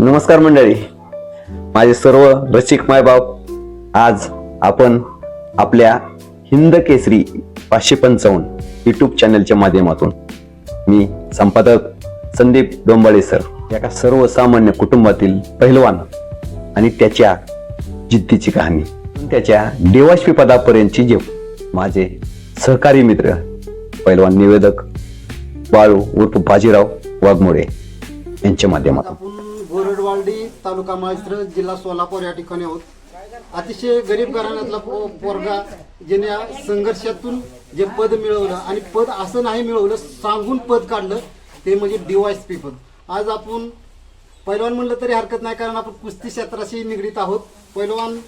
नमस्कार मंडळी. माझे सर्व रसिक मायबाप आज आपण आपल्या हिंद केसरी पाचशे पंचावन्न यूट्यूब चॅनलच्या माध्यमातून मी संपादक संदीप डोंबाळे सर एका सर्वसामान्य कुटुंबातील पहिलवान आणि त्याच्या जिद्दीची कहाणी त्याच्या देवाश्वी पदापर्यंतची जीव माझे सहकारी मित्र पहिलवान निवेदक बाळू उर्फ बाजीराव वाघमोडे यांच्या माध्यमातून. तालुका माळस्त्र जिल्हा सोलापूर या ठिकाणी आहोत. अतिशय गरीब घराण्यातला पो- पोरगा ज्याने या संघर्षातून जे पद मिळवलं आणि पद असं नाही मिळवलं सांगून पद काढलं ते म्हणजे डीवायस पद. आज आपण पैलवान म्हणलं तरी हरकत नाही कारण आपण कुस्ती क्षेत्राशी निगडीत आहोत. पैलवान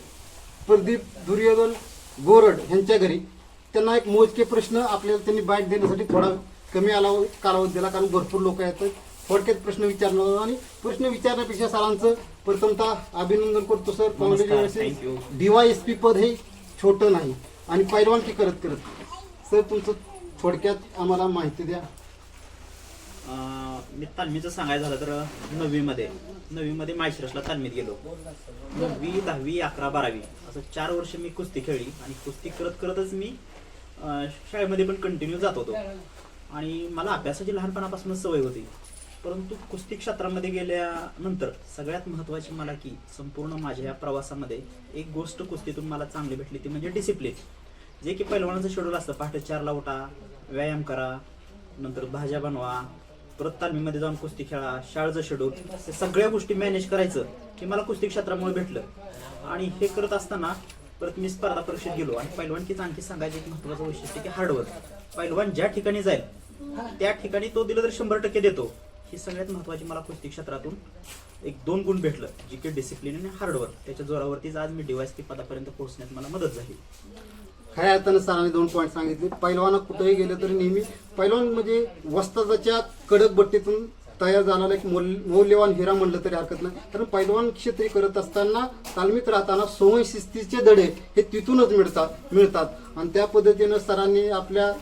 प्रदीप दुर्योधन गोरड यांच्या घरी. त्यांना एक मोजके प्रश्न आपल्याला त्यांनी बाईट देण्यासाठी थोडा कमी आला कालावधी दिला कारण भरपूर लोक येतात. थोडक्यात प्रश्न विचारणार आणि प्रश्न विचारण्यापेक्षा सरांचं प्रथमतः अभिनंदन करतो सर. कॉंग्रॅच्युलेशन डीवायएसपी पद हे छोटं नाही आणि पैलवानकी करत करत. सर तुमचं थोडक्यात आम्हाला माहिती द्या. मी तालमीचं सांगायचं झालं तर नववीमध्ये. नववीमध्ये माळशिरसला तालमीत गेलो. नववी दहावी अकरा बारावी. असं चार वर्ष मी कुस्ती खेळली आणि कुस्ती करत करतच मी शाळेमध्ये पण कंटिन्यू जात होतो. आणि मला अभ्यासाची लहानपणापासूनच सवय होती. परंतु कुस्ती क्षेत्रामध्ये गेल्यानंतर सगळ्यात महत्त्वाची मला की संपूर्ण माझ्या या प्रवासामध्ये एक गोष्ट कुस्तीतून मला चांगली भेटली ती म्हणजे डिसिप्लिन जे की पैलवानाचं शेड्यूल असतं पहाटे चारला उठा व्यायाम करा नंतर भाज्या बनवा परत तालमीमध्ये जाऊन कुस्ती खेळा शाळेचं शेड्यूल हे सगळ्या गोष्टी मॅनेज करायचं हे मला कुस्ती क्षेत्रामुळे भेटलं. आणि हे करत असताना परत मी स्पर्धा परीक्षेत गेलो आणि की आणखी सांगायचं एक महत्त्वाचं वैशिष्ट्य की हार्डवर्क पैलवान ज्या ठिकाणी जाईल त्या ठिकाणी तो दिलं तर शंभर टक्के देतो. ही सगळ्यात महत्त्वाची मला कुस्ती क्षेत्रातून एक दोन गुण भेटलं जे की डिसिप्लिन आणि हार्डवर्क त्याच्या जोरावरतीच आज मी डिवायस की पदापर्यंत पोहोचण्यात मला मदत झाली. खऱ्या अर्थानं सरांनी दोन पॉईंट सांगितले. पैलवाना कुठेही गेले तरी नेहमी पैलवान म्हणजे वस्तादाच्या कडक बट्टीतून तयार झालेला एक मौल मौल्यवान हिरा म्हणलं तरी हरकत नाही. कारण पैलवान क्षेत्री करत असताना तालमीत राहताना सोय शिस्तीचे धडे हे तिथूनच मिळतात मिळतात. आणि त्या पद्धतीनं सरांनी आपल्या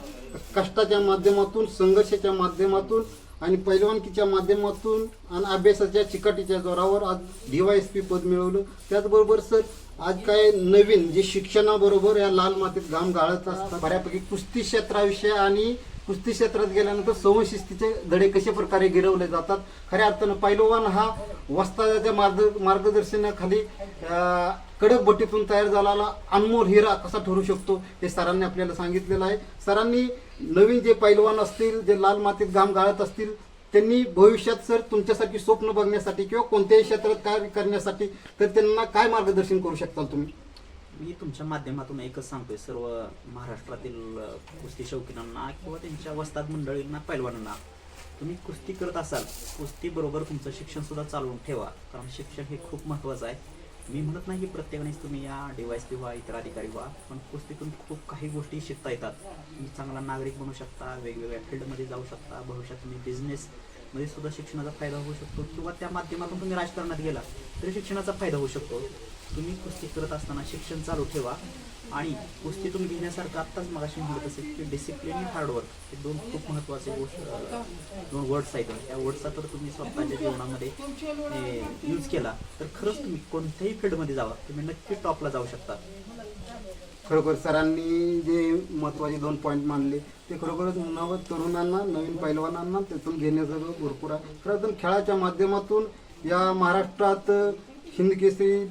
कष्टाच्या माध्यमातून संघर्षाच्या माध्यमातून आणि पैलवानकीच्या माध्यमातून आणि अभ्यासाच्या चिकाटीच्या जोरावर आज डीवायएसपी पद मिळवलं. त्याचबरोबर सर आज काय नवीन जे शिक्षणाबरोबर या लाल मातीत घाम गाळत असतात बऱ्यापैकी कुस्ती क्षेत्राविषयी आणि कुस्ती क्षेत्रात गेल्यानंतर संवशिस्तीचे धडे कशा प्रकारे गिरवले जातात खऱ्या अर्थानं पैलवान हा वस्तादाच्या मार्ग मार्गदर्शनाखाली कडक बट्टीतून तयार झालेला अनमोल हिरा कसा ठरू शकतो हे सरांनी आपल्याला सांगितलेलं आहे. सरांनी नवीन जे पैलवान असतील जे लाल मातीत घाम गाळत असतील त्यांनी भविष्यात सर तुमच्यासाठी स्वप्न बघण्यासाठी किंवा कोणत्याही क्षेत्रात कार्य करण्यासाठी तर त्यांना काय मार्गदर्शन करू शकता तुम्ही? मी तुमच्या माध्यमातून एकच सांगतोय. सर्व महाराष्ट्रातील कुस्ती शौकीनांना किंवा त्यांच्या वस्ताद मंडळींना पैलवानांना तुम्ही कुस्ती करत असाल कुस्ती बरोबर तुमचं शिक्षण सुद्धा चालवून ठेवा. कारण शिक्षण हे खूप महत्त्वाचं आहे. मी म्हणत नाही की प्रत्येकानेच तुम्ही या डिवाईस किंवा इतर अधिकारी व्हा पण कुस्तीतून खूप काही गोष्टी शिकता येतात. तुम्ही चांगला नागरिक बनू शकता वेगवेगळ्या फील्डमध्ये जाऊ शकता भविष्यात तुम्ही बिझनेसमध्ये सुद्धा शिक्षणाचा फायदा होऊ शकतो किंवा त्या माध्यमातून तुम्ही राजकारणात गेला तरी शिक्षणाचा फायदा होऊ शकतो. तुम्ही कुस्ती करत असताना शिक्षण चालू ठेवा. आणि कुस्तीतून घेण्यासारखं आत्ताच मगाशी म्हणत असेल की डिसिप्लिन आणि हार्डवर्क हे दोन खूप महत्त्वाचे गोष्ट दोन वर्ड्स आहेत. त्या वर्ड्सचा तर तुम्ही स्वतःच्या जीवनामध्ये यूज केला. तर खरंच तुम्ही कोणत्याही फील्डमध्ये जावा तुम्ही नक्की टॉपला जाऊ शकता. खरोखर सरांनी जे महत्त्वाचे दोन पॉईंट मानले ते खरोखरच नव तरुणांना नवीन पैलवानांना त्यातून घेण्याचं भरपूर आहे. खरं तर खेळाच्या माध्यमातून या महाराष्ट्रात हिंद केसरी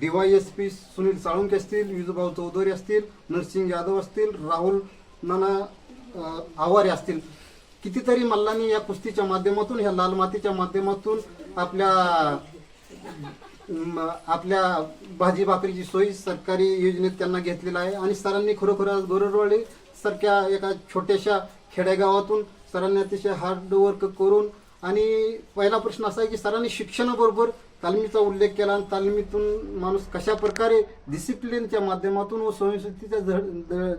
डीवायएसपी सुनील साळुंके असतील विजूभाऊ चौधरी असतील नरसिंग यादव असतील राहुल नाना आवारे असतील. कितीतरी मल्लांनी या कुस्तीच्या माध्यमातून ह्या लाल मातीच्या माध्यमातून आपल्या आपल्या भाजी भाकरीची सोयी सरकारी योजनेत त्यांना घेतलेला आहे. आणि सरांनी खरोखर आज गोरडवाडी सारख्या एका छोट्याशा खेडेगावातून सरांनी अतिशय हार्ड वर्क करून आणि पहिला प्रश्न असा आहे की सरांनी शिक्षणाबरोबर तालमीचा उल्लेख केला आणि तालमीतून माणूस कशा प्रकारे डिसिप्लिनच्या माध्यमातून व स्वयंस्थितीचे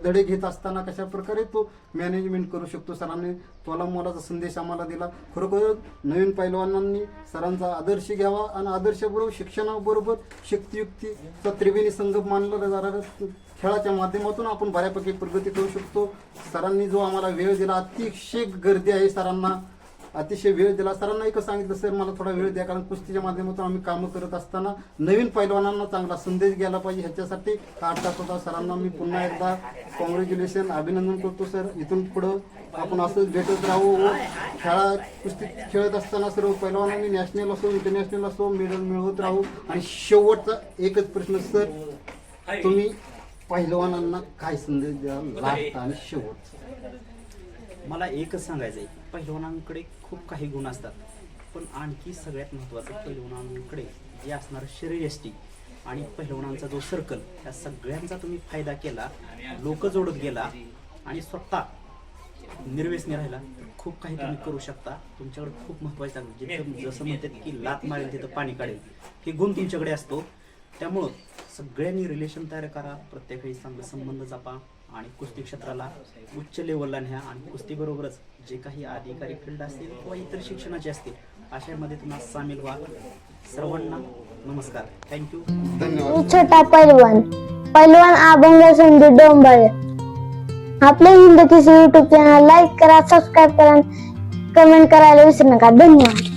धडे घेत असताना कशा प्रकारे तो मॅनेजमेंट करू शकतो? सरांनी तोला मोलाचा संदेश आम्हाला दिला. खरोखर नवीन पैलवानांनी सरांचा आदर्श घ्यावा आणि आदर्शाबरोबर शिक्षणाबरोबर शक्तियुक्तीचा त्रिवेणी संगम मानला जाणारा खेळाच्या माध्यमातून आपण बऱ्यापैकी प्रगती करू शकतो. सरांनी जो आम्हाला वेळ दिला अतिशय गर्दी आहे सरांना. अतिशय वेळ दिला. सरांना एकच सांगितलं सर मला थोडा वेळ द्या कारण कुस्तीच्या माध्यमातून आम्ही कामं करत असताना नवीन पैलवानांना चांगला संदेश गेला पाहिजे. ह्याच्यासाठी आठ तास होता सरांना मी पुन्हा एकदा कॉंग्रॅच्युलेशन अभिनंदन करतो सर. इथून पुढं आपण असं भेटत राहू. व खेळा कुस्ती खेळत असताना सर्व पैलवानांनी नॅशनल असो इंटरनॅशनल असो मेडल मिळवत राहू. आणि शेवटचा एकच प्रश्न सर तुम्ही पहिलवानांना काय संदेश द्या लास्ट आणि शेवट मला एकच सांगायचं आहे पहिलवानांकडे खूप काही गुण असतात. पण आणखी सगळ्यात महत्त्वाचं पहिलवानांकडे जे असणारं शरीरयष्टी आणि पहिलवानांचा जो सर्कल या सगळ्यांचा तुम्ही फायदा केला लोक जोडत गेला आणि स्वतः निर्वेसने राहिला खूप काही तुम्ही करू शकता. तुमच्याकडे खूप महत्वाचं जिथे जिथं जसं म्हणतात की लात मारेल तिथं पाणी काढेल. हे गुण तुमच्याकडे असतो. त्यामुळं सगळ्यांनी रिलेशन तयार करा. प्रत्येक वेळी चांगले संबंध जपा आणि कुस्ती क्षेत्राला उच्च लेवलला न्या. आणि कुस्तीबरोबरच जे काही अधिकारी फील्ड असतील किंवा इतर शिक्षणाचे असतील अशामध्ये तुम्हाला सामील व्हा. सर्वांना नमस्कार. थँक्यू मी छोटा पैलवान. पैलवान अभंग संधी डोंबाळे. आपले Hind Kesari YouTube channel like करा सबस्क्राईब करा कमेंट करायला विसरू नका. धन्यवाद.